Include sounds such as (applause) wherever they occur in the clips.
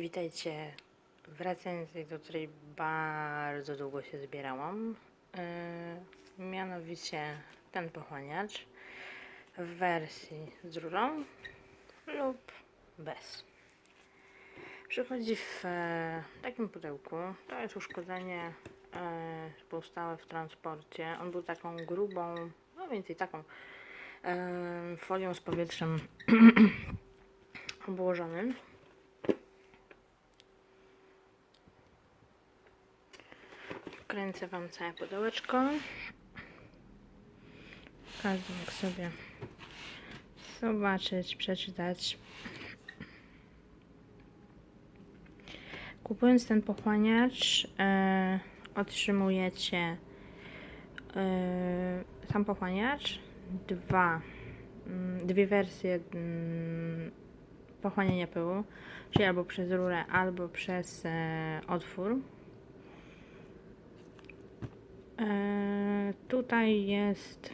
Witajcie w recenzji, do której bardzo długo się zbierałam. Yy, mianowicie ten pochłaniacz w wersji z rurą lub bez. Przychodzi w e, takim pudełku. To jest uszkodzenie e, powstałe w transporcie. On był taką grubą, no więcej taką e, folią z powietrzem (clears throat) obłożonym. Kręcę Wam całe pudełeczko. Każdy mógł sobie zobaczyć, przeczytać. Kupując ten pochłaniacz, e, otrzymujecie e, sam pochłaniacz, dwa, mm, dwie wersje mm, pochłaniania pyłu, czyli albo przez rurę, albo przez e, otwór. E, tutaj jest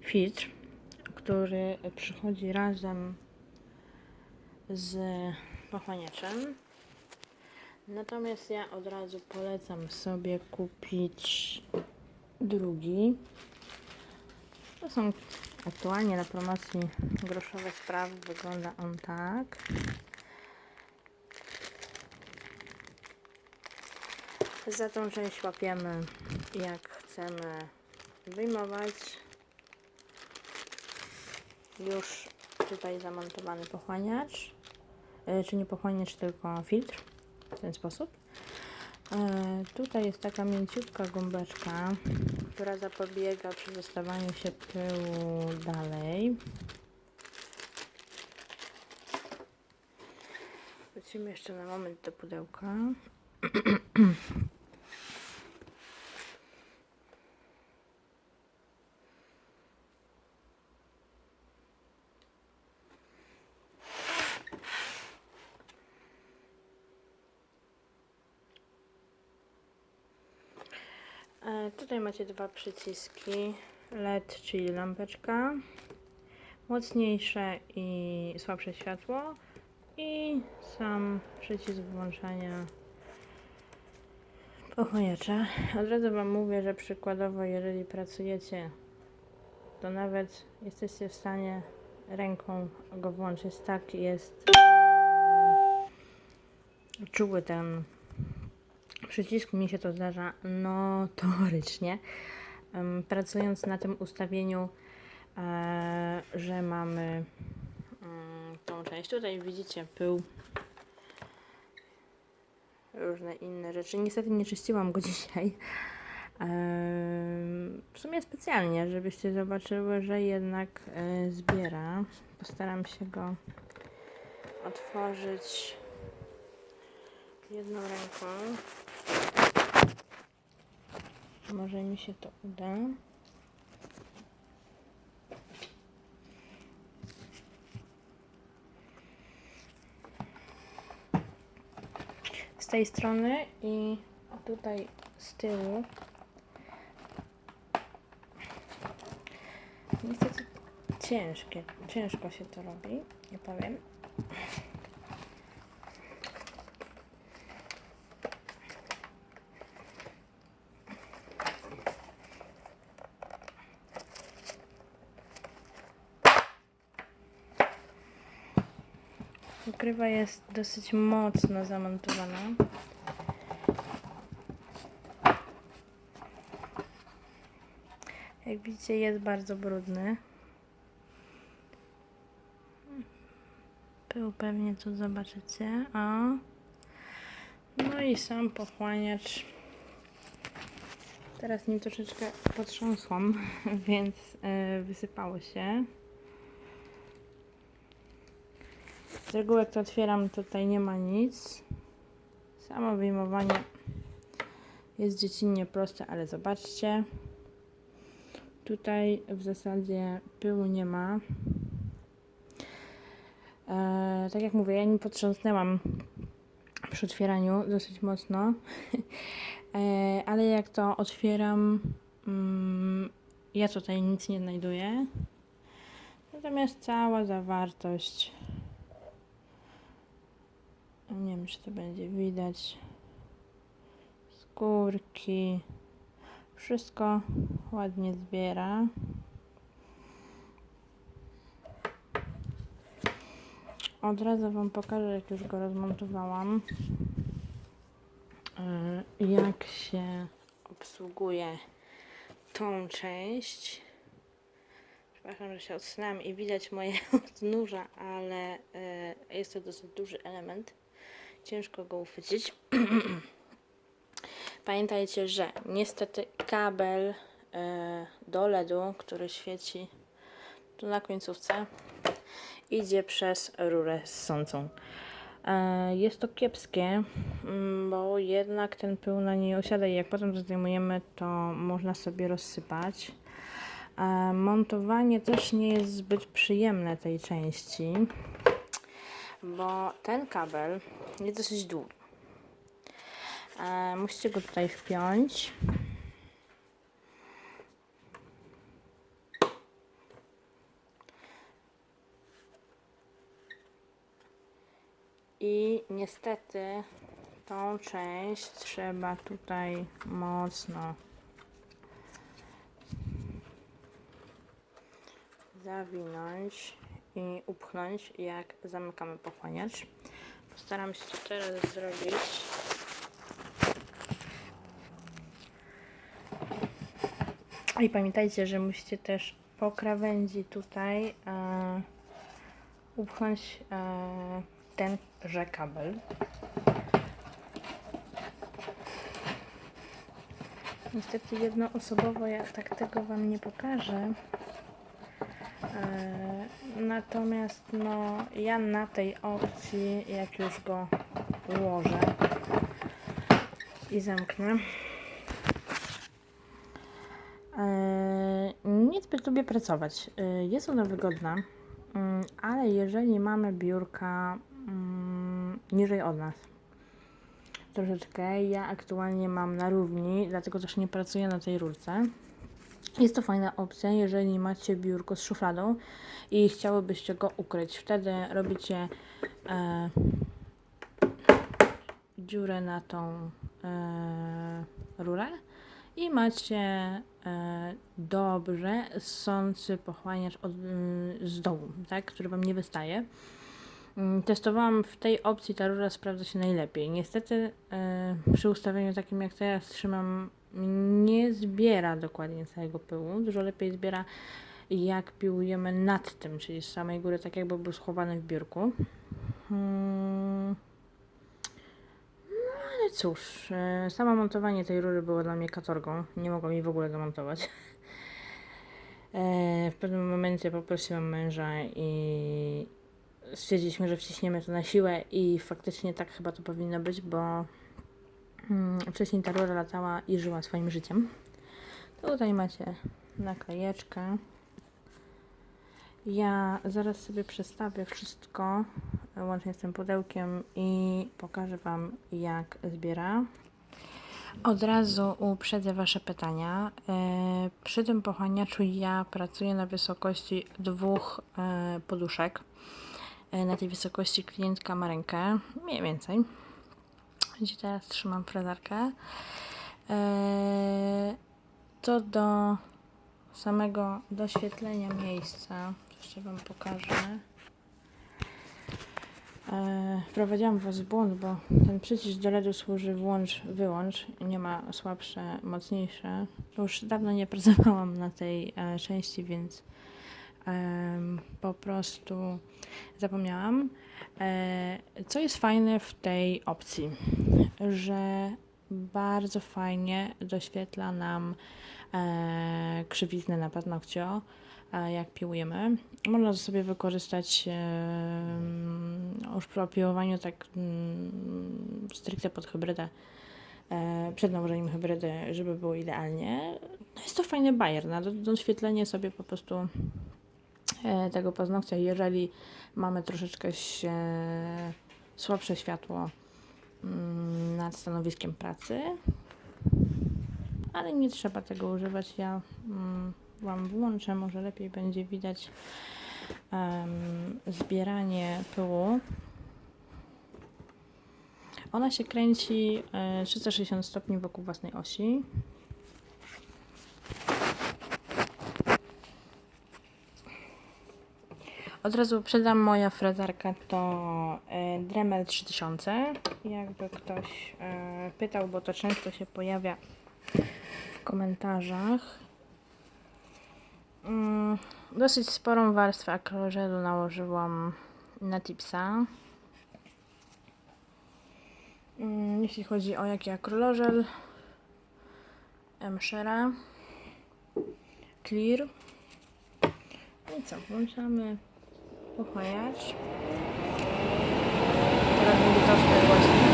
filtr, który przychodzi razem z pochłaniaczem. Natomiast ja od razu polecam sobie kupić drugi. To są aktualnie na promocji groszowe sprawy. Wygląda on tak. Za tą część łapiemy jak chcemy wyjmować. Już tutaj zamontowany pochłaniacz, e, czy nie pochłaniacz, tylko filtr w ten sposób. E, Tutaj jest taka mięciutka gąbeczka, która zapobiega przedostawaniu się pyłu dalej. Wrócimy jeszcze na moment do pudełka. E, Tutaj macie dwa przyciski. LED, czyli lampeczka, mocniejsze i słabsze światło. I sam przycisk włączania pochłaniacza. Od razu Wam mówię, że przykładowo, jeżeli pracujecie, to nawet jesteście w stanie ręką go włączyć. Tak jest czuły ten przycisku mi się to zdarza notorycznie. Pracując na tym ustawieniu, e, że mamy mm, tą część. Tutaj widzicie pył, różne inne rzeczy. Niestety nie czyściłam go (laughs) dzisiaj. W sumie specjalnie, żebyście zobaczyły, że jednak e, zbiera. Postaram się go otworzyć jedną ręką. Może mi się to uda. Z tej strony i tutaj z tyłu. Niestety ciężkie, ciężko się to robi, nie powiem. Ukrywa jest dosyć mocno zamontowana. Jak widzicie jest bardzo brudny. Pył pewnie tu zobaczycie. O. No i sam pochłaniacz. Teraz nim troszeczkę potrząsłam, (laughs) więc yy, wysypało się. Z reguły jak to otwieram, tutaj nie ma nic. Samo wyjmowanie jest dziecinnie proste, ale zobaczcie. Tutaj w zasadzie pyłu nie ma. E, tak jak mówię, ja nim potrząsnęłam przy otwieraniu dosyć mocno. (laughs) e, ale jak to otwieram, mm, ja tutaj nic nie znajduję. Natomiast cała zawartość Nie wiem, czy to będzie widać. Skórki. Wszystko ładnie zbiera. Od razu Wam pokażę, jak już go rozmontowałam, yy, jak się obsługuje tą część. Przepraszam, że się odsunęłam i widać moje (laughs) odnóża, ale yy, jest to dosyć duży element. Ciężko go uchwycić. (clears throat) Pamiętajcie, że niestety kabel yy, do LEDu, który świeci tu na końcówce, idzie przez rurę ssącą. E, Jest to kiepskie, mm, bo jednak ten pył na niej osiada i jak potem to zdejmujemy, to można sobie rozsypać. E, Montowanie też nie jest zbyt przyjemne tej części, bo ten kabel jest dosyć długi. E, Musicie go tutaj wpiąć. I niestety tą część trzeba tutaj mocno zawinąć i upchnąć, jak zamykamy pochłaniacz. Postaram się to teraz zrobić. I pamiętajcie, że musicie też po krawędzi tutaj e, upchnąć e, tenże kabel. Niestety jednoosobowo ja tak tego Wam nie pokażę. E, natomiast no, ja na tej opcji, jak już go ułożę i zamknę, e, niezbyt lubię pracować. E, Jest ona wygodna, mm, ale jeżeli mamy biurka mm, niżej od nas, troszeczkę, ja aktualnie mam na równi, dlatego też nie pracuję na tej rurce. Jest to fajna opcja, jeżeli macie biurko z szufladą i chciałybyście go ukryć. Wtedy robicie e, dziurę na tą e, rurę i macie e, dobrze ssący pochłaniacz od, mm, z dołu, tak, który Wam nie wystaje. Mm, Testowałam w tej opcji, ta rura sprawdza się najlepiej. Niestety e, przy ustawieniu takim jak teraz trzymam, nie zbiera dokładnie całego pyłu. Dużo lepiej zbiera jak piłujemy nad tym, czyli z samej góry, tak jakby był schowany w biurku. Hmm. No ale cóż, e, samo montowanie tej rury było dla mnie katorgą. Nie mogłam jej w ogóle zamontować. E, W pewnym momencie poprosiłam męża i stwierdziliśmy, że wciśniemy to na siłę i faktycznie tak chyba to powinno być, bo wcześniej ta rura latała i żyła swoim życiem. Tutaj macie naklejeczkę. Ja zaraz sobie przestawię wszystko, łącznie z tym pudełkiem i pokażę Wam jak zbiera. Od razu uprzedzę Wasze pytania. E, Przy tym pochłaniaczu ja pracuję na wysokości dwóch e, poduszek. E, Na tej wysokości klientka ma rękę, mniej więcej. Gdzie teraz trzymam frezarkę. E, To do samego doświetlenia miejsca. Jeszcze Wam pokażę. E, Wprowadziłam Was w błąd, bo ten przycisk do LEDu służy włącz, wyłącz. Nie ma słabsze, mocniejsze. Już dawno nie pracowałam na tej e, części, więc po prostu zapomniałam. E, co jest fajne w tej opcji, że bardzo fajnie doświetla nam e, krzywiznę na paznokcio, e, jak piłujemy. Można to sobie wykorzystać już przy opiłowaniu tak mm, stricte pod hybrydę, przed nałożeniem hybrydy, żeby było idealnie. No jest to fajny bajer na do- doświetlenie sobie po prostu tego paznokcia, jeżeli mamy troszeczkę się, słabsze światło mm, nad stanowiskiem pracy, ale nie trzeba tego używać. Ja mm, Wam włączę, może lepiej będzie widać zbieranie pyłu. Ona się kręci e, 360 stopni wokół własnej osi. Od razu przedam moja frezarka to e, Dremel 3000. Jakby ktoś e, pytał, bo to często się pojawia w komentarzach. Mm, dosyć sporą warstwę akrylożelu nałożyłam na tipsa. Mm, Jeśli chodzi o jaki akrylożel, M-Shera, Clear. I co, włączamy pochłaniacz. Teraz będzie troszkę głośniej.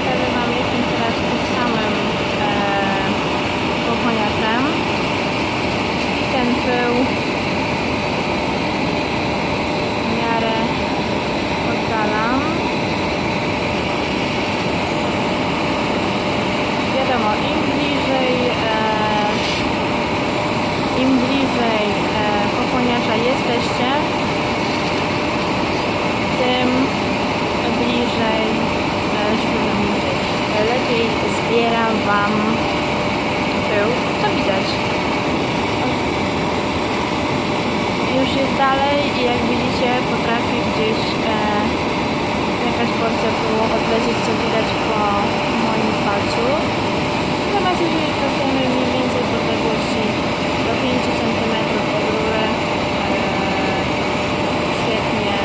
Wtedy mam jestem teraz pod samym e, pochłaniaczem. Ten pył w miarę oddalam. Wiadomo, im bliżej e, im bliżej e, pochłaniacza jesteście, tym bliżej e, źródła niżej. Lepiej zbiera Wam pył. Co widać? Już jest dalej i jak widzicie potrafi gdzieś e, jakaś porcja pyłu odlecieć, co widać po moim palcu. Natomiast jeżeli trafiamy mniej więcej w odległości do 5 cm od rury, e, świetnie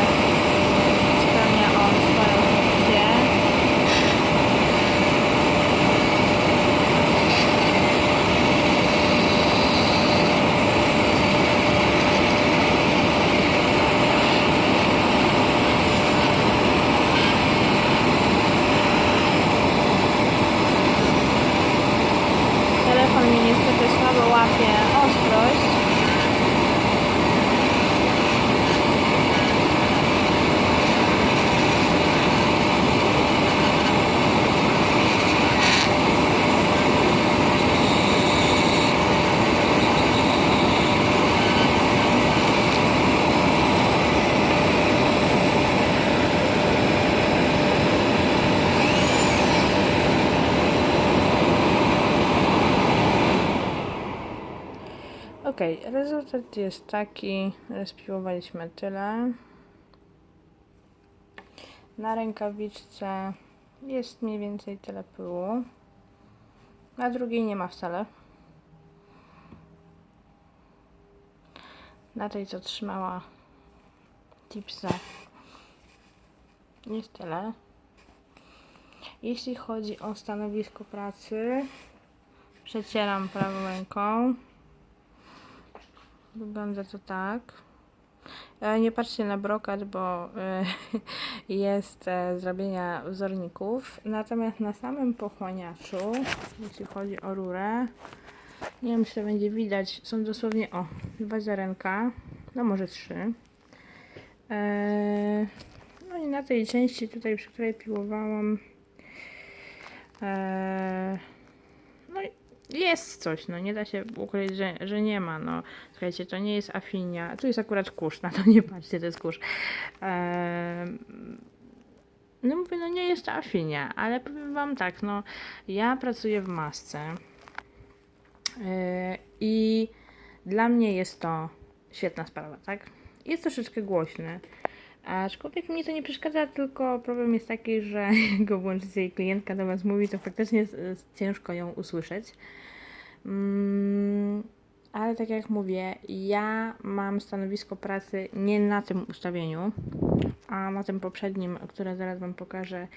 spełnia on swoją funkcję. Telefon mi niestety słabo łapie ostrość. Ok, rezultat jest taki, że spiłowaliśmy tyle. Na rękawiczce jest mniej więcej tyle pyłu. Na drugiej nie ma wcale. Na tej, co trzymała tipsa, jest tyle. Jeśli chodzi o stanowisko pracy, przecieram prawą ręką. Wygląda to tak. E, Nie patrzcie na brokat, bo e, (laughs) jest e, zrobienia wzorników. Natomiast na samym pochłaniaczu, jeśli chodzi o rurę, nie wiem czy to będzie widać, są dosłownie o dwa ziarenka, no może trzy. No i na tej części tutaj, przy której piłowałam, jest coś, no nie da się ukryć, że, że nie ma, no. Słuchajcie, to nie jest afinia. Tu jest akurat kurz, na to nie patrzcie, to jest kurz. No mówię, no nie jest to afinia, ale powiem wam tak, no ja pracuję w masce Eee, i dla mnie jest to świetna sprawa, tak? Jest troszeczkę głośny, aczkolwiek mi to nie przeszkadza, tylko problem jest taki, że (laughs) go włączycie i klientka do was mówi, to faktycznie jest, ciężko ją usłyszeć. Mm, ale tak jak mówię, ja mam stanowisko pracy nie na tym ustawieniu, a na tym poprzednim, które zaraz Wam pokażę,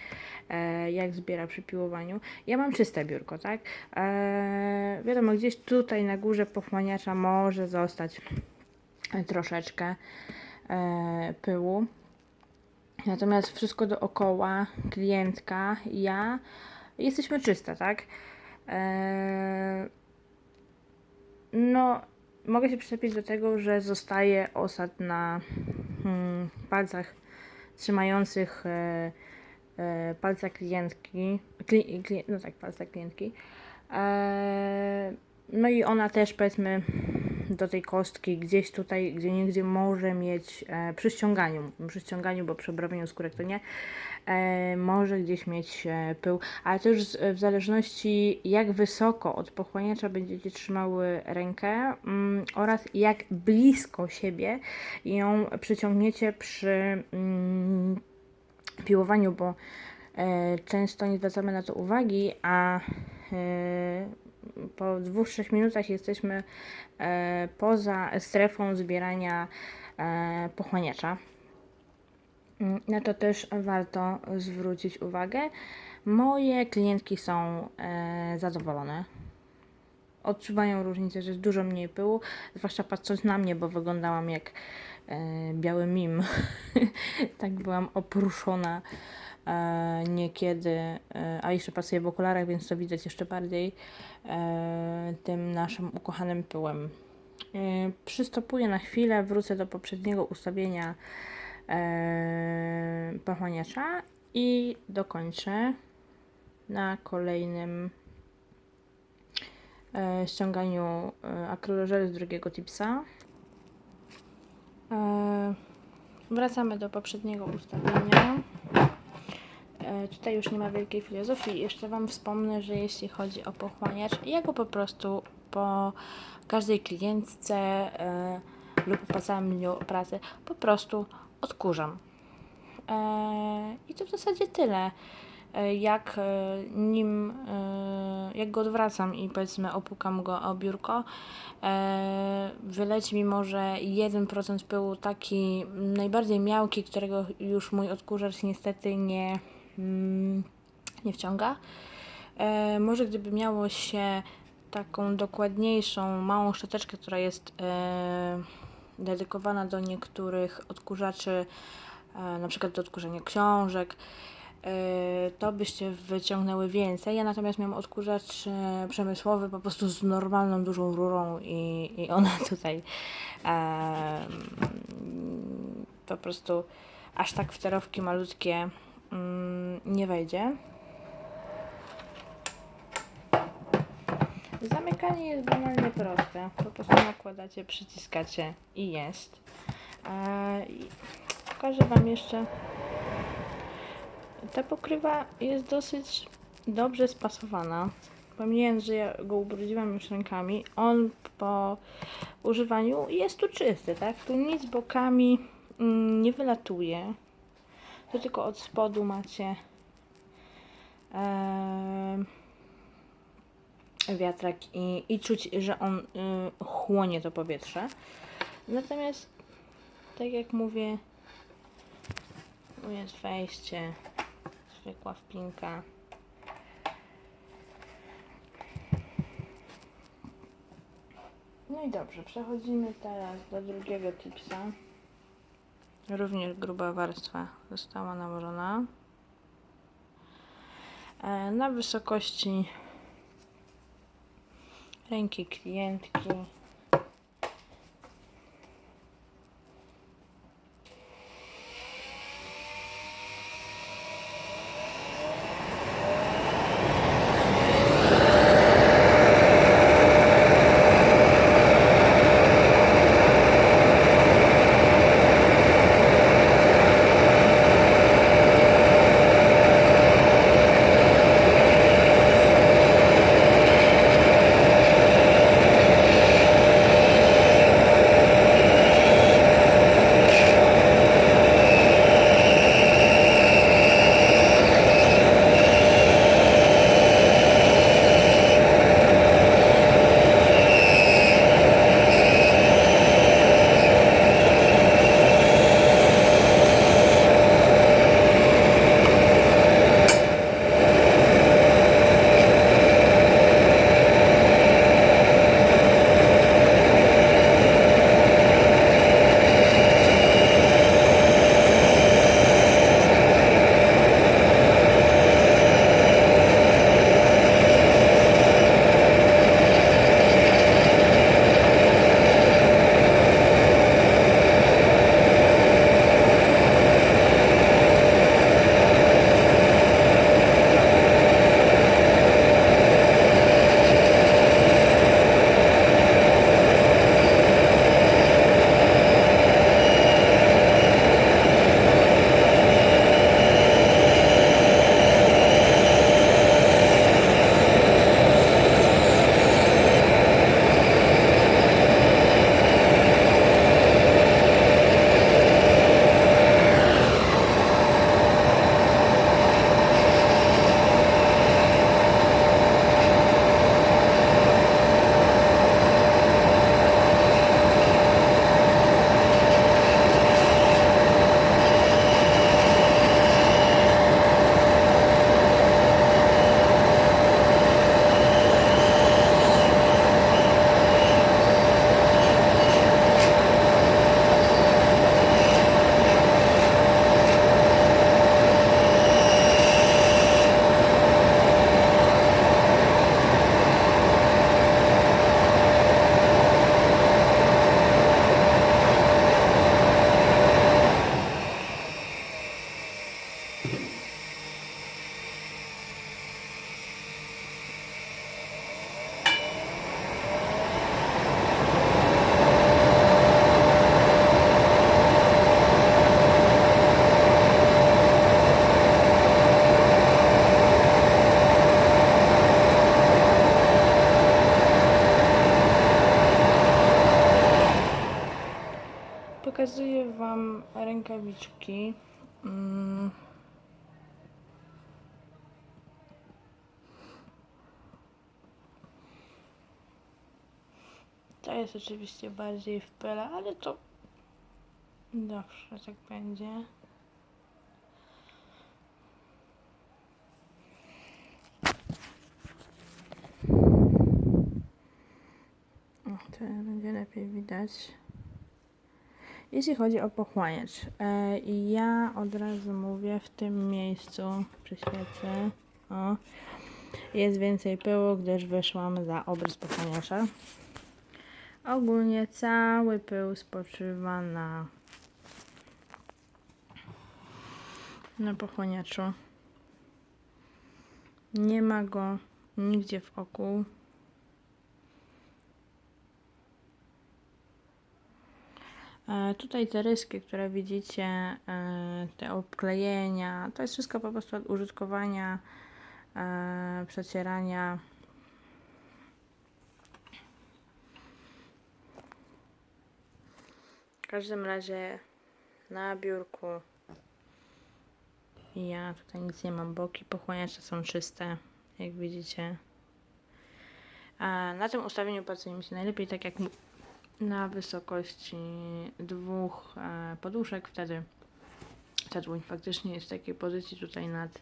e, jak zbiera przy piłowaniu. Ja mam czyste biurko, tak? E, wiadomo, gdzieś tutaj na górze pochłaniacza może zostać troszeczkę pyłu. Natomiast wszystko dookoła, klientka, ja, jesteśmy czyste, tak? E, no, mogę się przyczepić do tego, że zostaje osad na hmm, palcach trzymających e, e, palca klientki, kli, kli, no tak, palca klientki. E, no i ona też powiedzmy do tej kostki gdzieś tutaj, gdzie niegdzie może mieć e, przy ściąganiu, przy ściąganiu, bo przy obrobieniu skórek to nie, e, może gdzieś mieć e, pył, ale to już w zależności jak wysoko od pochłaniacza będziecie trzymały rękę mm, oraz jak blisko siebie ją przyciągniecie przy mm, piłowaniu, bo e, często nie zwracamy na to uwagi, a e, po dwóch, trzech minutach jesteśmy e, poza strefą zbierania e, pochłaniacza. Na to też warto zwrócić uwagę. Moje klientki są e, zadowolone. Odczuwają różnicę, że jest dużo mniej pyłu, zwłaszcza patrząc na mnie, bo wyglądałam jak biały mim. (laughs) tak byłam opruszona niekiedy, e, a jeszcze pracuję w okularach, więc to widać jeszcze bardziej e, tym naszym ukochanym pyłem. E, przystopuję na chwilę, wrócę do poprzedniego ustawienia e, pochłaniacza i dokończę na kolejnym e, ściąganiu e, akrylożelu z drugiego tipsa. E, wracamy do poprzedniego ustawienia. E, Tutaj już nie ma wielkiej filozofii. Jeszcze Wam wspomnę, że jeśli chodzi o pochłaniacz, ja go po prostu po każdej klientce e, lub po całym dniu pracy po prostu odkurzam. E, I to w zasadzie tyle. Jak nim, jak go odwracam i powiedzmy opukam go o biurko, wyleci mi może 1% pyłu taki najbardziej miałki, którego już mój odkurzacz niestety nie, nie wciąga. E, może gdyby miało się taką dokładniejszą, małą szczoteczkę, która jest e, dedykowana do niektórych odkurzaczy, e, na przykład do odkurzania książek, to byście wyciągnęły więcej. Ja natomiast miałam odkurzacz przemysłowy po prostu z normalną dużą rurą i, i ona (laughs) tutaj e, po prostu aż tak w terowki malutkie mm, nie wejdzie. Zamykanie jest banalnie proste. Po prostu nakładacie, przyciskacie i jest. E, pokażę Wam jeszcze. Ta pokrywa jest dosyć dobrze spasowana. Pomijając, że ja go ubrudziłam już rękami, on po używaniu jest tu czysty, tak? Tu nic bokami mm, nie wylatuje. To tylko od spodu macie. wiatrak i, i czuć, że on y, chłonie to powietrze. Natomiast, tak jak mówię, tu jest wejście, zwykła wpinka. No i dobrze, przechodzimy teraz do drugiego tipsa. Również gruba warstwa została nałożona. E, Na wysokości ręki klientki. Rękawiczki. Mm. To jest oczywiście bardziej w pele, ale to zawsze tak będzie. O, teraz będzie lepiej widać. Jeśli chodzi o pochłaniacz, e, ja od razu mówię w tym miejscu, przyświecę, o, jest więcej pyłu, gdyż wyszłam za obrys pochłaniacza. Ogólnie cały pył spoczywa na, na pochłaniaczu. Nie ma go nigdzie w oku. Tutaj te ryski, które widzicie, e, te obklejenia, to jest wszystko po prostu od użytkowania, e, przecierania. W każdym razie na biurku ja tutaj nic nie mam, boki pochłaniacze są czyste, jak widzicie. Na tym ustawieniu pracuje mi się najlepiej, tak jak na wysokości dwóch e, poduszek, wtedy ta dłoń faktycznie jest w takiej pozycji tutaj nad,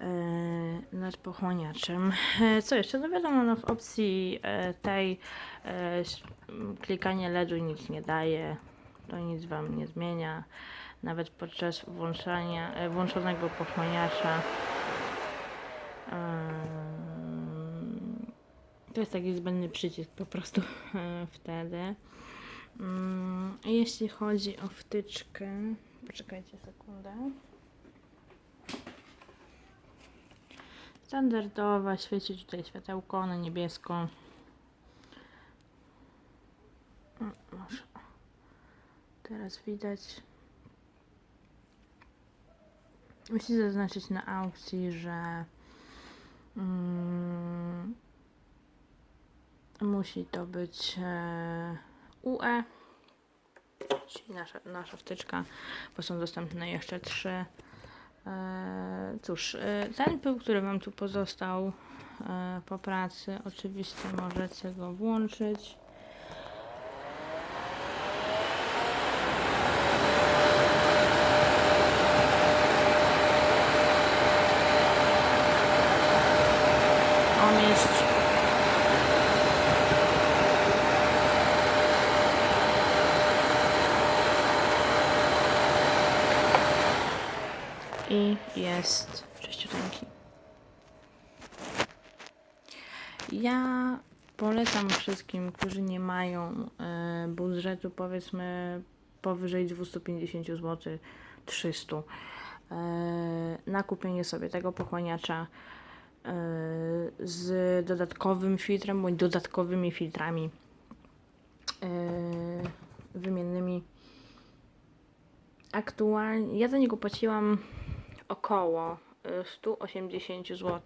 e, nad pochłaniaczem. E, co jeszcze? No wiadomo, no w opcji tej klikanie LEDu nic nie daje, to nic Wam nie zmienia. Nawet podczas włączania, włączonego pochłaniacza to jest taki zbędny przycisk po prostu e, wtedy. Mm, Jeśli chodzi o wtyczkę, poczekajcie sekundę. Standardowa, świeci tutaj światełko na niebiesko. O, Może teraz widać. Musi zaznaczyć na aukcji, że mm, musi to być e, UE, czyli nasza, nasza wtyczka, bo są dostępne jeszcze trzy. E, cóż, e, ten pył, który Wam tu pozostał e, po pracy, oczywiście możecie go włączyć. On jest i jest czyściuteńki. Ja polecam wszystkim, którzy nie mają e, budżetu powiedzmy powyżej 250 zł, 300 e, na kupienie sobie tego pochłaniacza e, z dodatkowym filtrem bądź dodatkowymi filtrami e, wymiennymi. Aktualnie ja za niego płaciłam około 180 zł.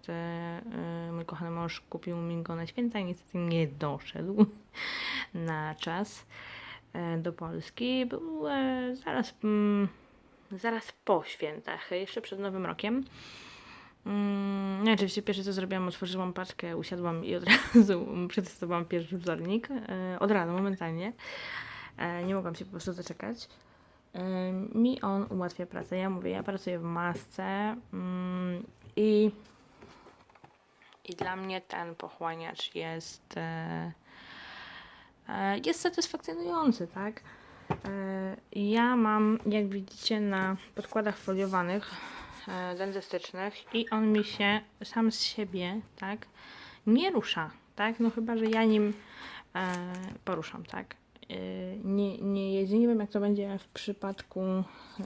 y, Mój kochany mąż kupił mi go na święta i niestety nie doszedł (laughs) na czas e, do Polski. Był e, zaraz, mm, zaraz po świętach, jeszcze przed Nowym Rokiem. Mm, ja oczywiście pierwsze co zrobiłam, otworzyłam paczkę, usiadłam i od (laughs) razu przetestowałam pierwszy wzornik. e, Od razu, momentalnie. E, Nie mogłam się po prostu doczekać. Mi on ułatwia pracę. Ja mówię, ja pracuję w masce mm, i, i dla mnie ten pochłaniacz jest, e, e, jest satysfakcjonujący, tak? E, ja mam, jak widzicie, na podkładach foliowanych dentystycznych i on mi się sam z siebie, tak, nie rusza, tak? No chyba, że ja nim poruszam, tak? E, nie, nie jedzie. Nie wiem, jak to będzie w przypadku.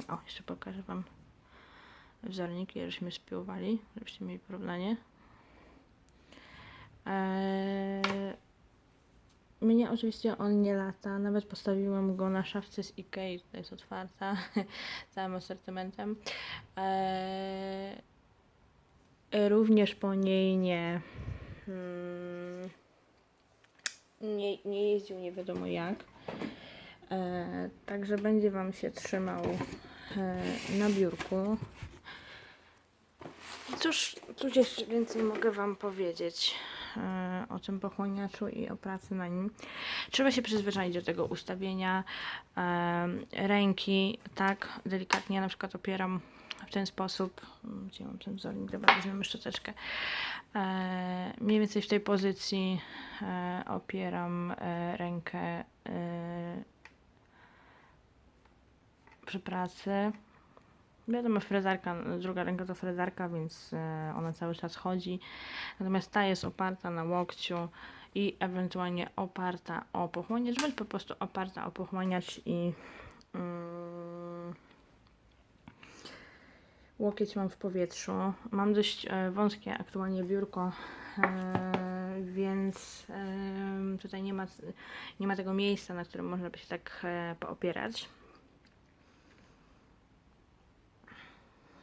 O, jeszcze pokażę Wam wzorniki, żeśmy spiłowali, żebyście mieli porównanie. Eee, mnie oczywiście on nie lata, nawet postawiłam go na szafce z Ikei, tutaj jest otwarta, (laughs) całym asortymentem. Eee, również po niej nie, mm, nie, nie jeździł nie wiadomo jak. E, także będzie Wam się trzymał e, na biurku. Cóż, cóż jeszcze więcej mogę Wam powiedzieć e, o tym pochłaniaczu i o pracy na nim. Trzeba się przyzwyczaić do tego ustawienia ręki, tak, delikatnie na przykład opieram w ten sposób, mm, gdzie mam ten wzornik, dobra, weźmiemy szczoteczkę, e, mniej więcej w tej pozycji e, opieram e, rękę e, przy pracy. Wiadomo, frezarka, druga ręka to frezarka, więc e, ona cały czas chodzi. Natomiast ta jest oparta na łokciu i ewentualnie oparta o pochłaniacz, bądź po prostu oparta o pochłaniacz i mm, łokieć mam w powietrzu. Mam dość e, wąskie aktualnie biurko, e, więc e, tutaj nie ma, nie ma tego miejsca, na którym można by się tak poopierać.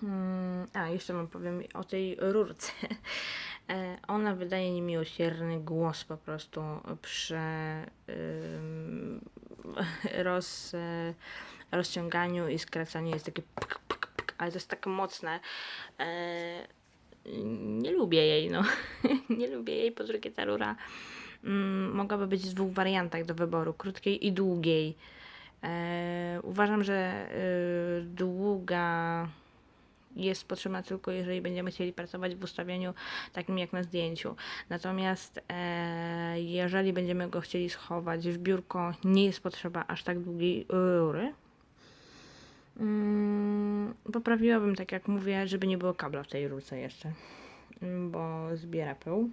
Mm, A, jeszcze wam powiem o tej rurce. Ona wydaje niemiłosierny głos po prostu przy (laughs) roz, rozciąganiu i skracaniu. Jest takie pk, ale to jest tak mocne. E, Nie lubię jej, no. (laughs) Nie lubię jej. Po drugie, ta rura mm, mogłaby być w dwóch wariantach do wyboru: krótkiej i długiej. E, uważam, że y, długa jest potrzebna tylko jeżeli będziemy chcieli pracować w ustawieniu takim jak na zdjęciu. Natomiast e, jeżeli będziemy go chcieli schować w biurko, nie jest potrzeba aż tak długiej rury. Mm, poprawiłabym, tak jak mówię, żeby nie było kabla w tej rurce jeszcze, bo zbiera pył.